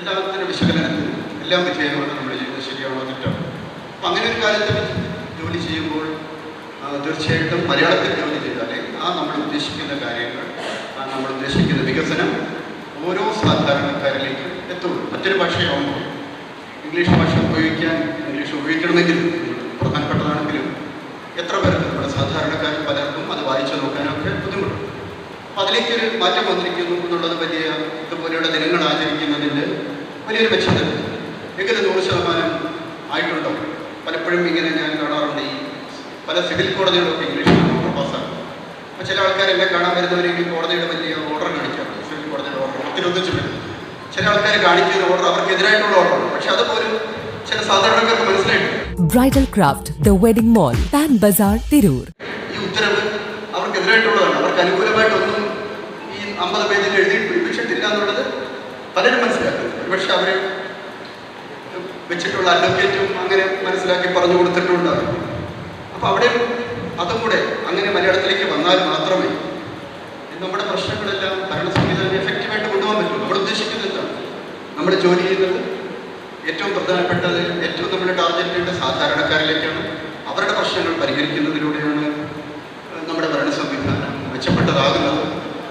എല്ലാത്തിനും വിശകലനത്തിൽ എല്ലാം വിധേയമാണ് നമ്മുടെ ജീവിതം ശരിയാണോ തെറ്റാണോ അപ്പം അങ്ങനെ ഒരു കാലത്ത് ജോലി ചെയ്യുമ്പോൾ തീർച്ചയായിട്ടും മലയാളത്തിൽ ജോലി ചെയ്താലേ ആ നമ്മൾ ഉദ്ദേശിക്കുന്ന കാര്യങ്ങൾ ആ നമ്മൾ ഉദ്ദേശിക്കുന്ന വികസനം ഓരോ സാധാരണക്കാരിലേക്ക് എത്തുള്ളൂ. മറ്റൊരു ഭാഷയാവുമ്പോൾ ഇംഗ്ലീഷ് ഭാഷ ഉപയോഗിക്കാൻ ഇംഗ്ലീഷ് ഉപയോഗിക്കണമെങ്കിലും പ്രധാനപ്പെട്ടതാണെങ്കിലും എത്ര പേർക്ക് നമ്മുടെ സാധാരണക്കാർ പലർക്കും അത് വായിച്ചു നോക്കാനൊക്കെ ബുദ്ധിമുട്ടുണ്ട് അപ്പം അതിലേക്ക് ഒരു മാറ്റം വന്നിരിക്കുന്നു എന്നുള്ളത് വലിയ ഇതുപോലെയുള്ള ദിനങ്ങൾ വലിയൊരു മെച്ചത എങ്ങനെ നൂറ് ശതമാനം ആയിട്ടുണ്ടോ? പലപ്പോഴും ഇങ്ങനെ ഞാൻ കാണാറുണ്ട് ഈ പല സിവിൽ കോടതികളൊക്കെ ഇംഗ്ലീഷിൽ ഓർഡർ പാസ്സാക്കും അപ്പോൾ ചില ആൾക്കാരെന്നെ കാണാൻ വരുന്നവരെങ്കിൽ കോടതിയുടെ വലിയ ഓർഡർ കാണിക്കാറുണ്ട് സിവിൽ കോടതിയുടെ ഓർഡർ വരും. ചില ആൾക്കാർ കാണിക്കുന്ന ഓർഡർ അവർക്കെതിരായിട്ടുള്ള ഓർഡറാണ് പക്ഷെ അതുപോലും ചില സാധാരണക്കാർക്ക് മനസ്സിലായിട്ടില്ല. Bridal craft the wedding mall Pan Bazaar Tirur ഈ ഉത്തരവ് അവർക്കെതിരായിട്ടുള്ളതാണ് അവർക്ക് അനുകൂലമായിട്ടൊന്നും ഈ അമ്പത് പേജിൽ എഴുതി പിടിപ്പിച്ചിട്ടില്ല എന്നുള്ളത് പലരും മനസ്സിലാക്കുന്നു ഒരുപക്ഷെ അവർ വെച്ചിട്ടുള്ള അഡ്വക്കേറ്റും അങ്ങനെ മനസ്സിലാക്കി പറഞ്ഞു കൊടുത്തിട്ടുണ്ട്. അപ്പോൾ അവിടെ അതും കൂടെ അങ്ങനെ മലയാളത്തിലേക്ക് വന്നാൽ മാത്രമേ നമ്മുടെ പ്രശ്നങ്ങളെല്ലാം ഭരണ സംവിധാനം എഫക്റ്റീവായിട്ട് കൊണ്ടുപോകാൻ പറ്റും. നമ്മൾ ഉദ്ദേശിക്കുന്നത് എന്താണ്? നമ്മൾ ജോലി ചെയ്യുന്നത് ഏറ്റവും പ്രധാനപ്പെട്ടത് ഏറ്റവും നമ്മുടെ ടാർഗറ്റ് ചെയ്യേണ്ട സാധാരണക്കാരിലേക്കാണ്. അവരുടെ പ്രശ്നങ്ങൾ പരിഹരിക്കുന്നതിലൂടെയാണ് നമ്മുടെ ഭരണ സംവിധാനം മെച്ചപ്പെട്ടതാകുന്നത്.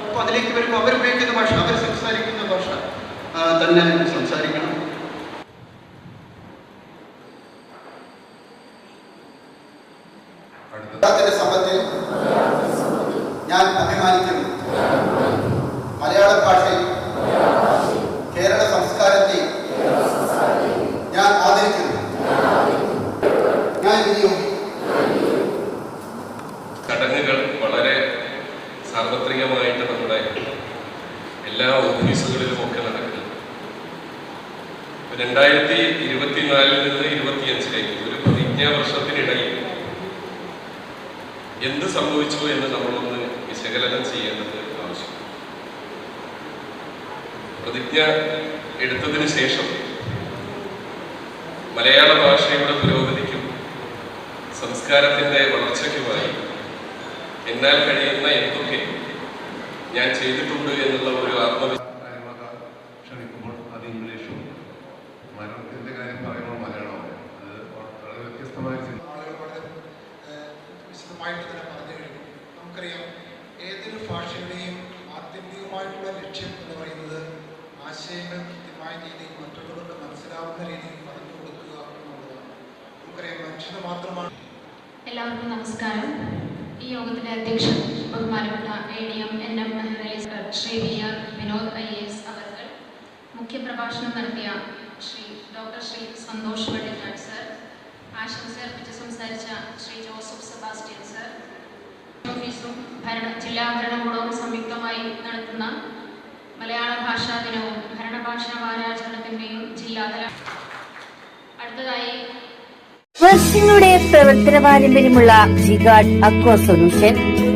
അപ്പോൾ അതിലേക്ക് വരുമ്പോൾ അവരുപയോഗിക്കുന്ന ഭാഷ അവർ തന്നെ സംസാരിക്കണം. സമ്പത്തിൽ ഞാൻ അഭിമാനിക്കുന്നു. മലയാള ഭാഷയിൽ കേരള സംസ്കാരത്തെ ഞാൻ ആദരിക്കുന്നു. ഞാൻ ചടങ്ങുകൾ വളരെ സാർവത്രികമായിട്ട് നമ്മുടെ എല്ലാ ഓഫീസുകളിലും ഒക്കെ നടക്കുന്നത് രണ്ടായിരത്തി ഇരുപത്തിനാലിൽ നിന്ന് ഇരുപത്തിയഞ്ചിലേക്ക് ഒരു പ്രതിജ്ഞാ വർഷത്തിനിടയിൽ എന്ത് സംഭവിച്ചു എന്ന് നമ്മളൊന്ന് വിശകലനം ചെയ്യേണ്ടത് ആവശ്യം. പ്രതിജ്ഞ എടുത്തതിന് ശേഷം മലയാള ഭാഷയുടെ പുരോഗതിക്കും സംസ്കാരത്തിന്റെ വളർച്ചയ്ക്കുമായി എന്നാൽ കഴിയുന്ന എന്തൊക്കെ ഞാൻ ചെയ്തിട്ടുണ്ട് എന്നുള്ള ഒരു ആത്മവിശ്വാസം നമുക്കറിയാം ഏതൊരു ഭാഷയുടെയും ആത്യന്തികമായിട്ടുള്ള ലക്ഷ്യം എന്ന് പറയുന്നത് ആശയങ്ങൾ കൃത്യമായ രീതിയിൽ മറ്റുള്ളവർക്ക് മനസ്സിലാവുന്ന രീതിയിൽ പറഞ്ഞു കൊടുക്കുക എന്നുള്ളതാണ്. നമുക്കറിയാം മനുഷ്യന് മാത്രമാണ്. എല്ലാവർക്കും നമസ്കാരം. ഈ യോഗത്തിന്റെ അധ്യക്ഷൻ ബഹുമാനപ്പെട്ട A D M N M Shri V R Vinod I S അവർ മുഖ്യപ്രഭാഷണം നടത്തിയ ശ്രീ ഡോക്ടർ ശ്രീ സന്തോഷ് വെള്ളിക്കാട് സർ ആശംസ അർപ്പിച്ച് സംസാരിച്ച ശ്രീ ജോസഫ് സെബാസ്റ്റ്യൻ സർ ഭരണ ജില്ലാ ഭരണകൂടവും സംയുക്തമായി നടത്തുന്ന മലയാള ഭാഷാ ദിനവും ഭരണഭാഷാ വാരാചരണത്തിന്റെയും ജില്ലാതല അടുത്തതായി വർഷങ്ങളുടെ പ്രവർത്തന പാരമ്പര്യമുള്ള ജിഗാഡ് അക്വ സൊല്യൂഷൻ.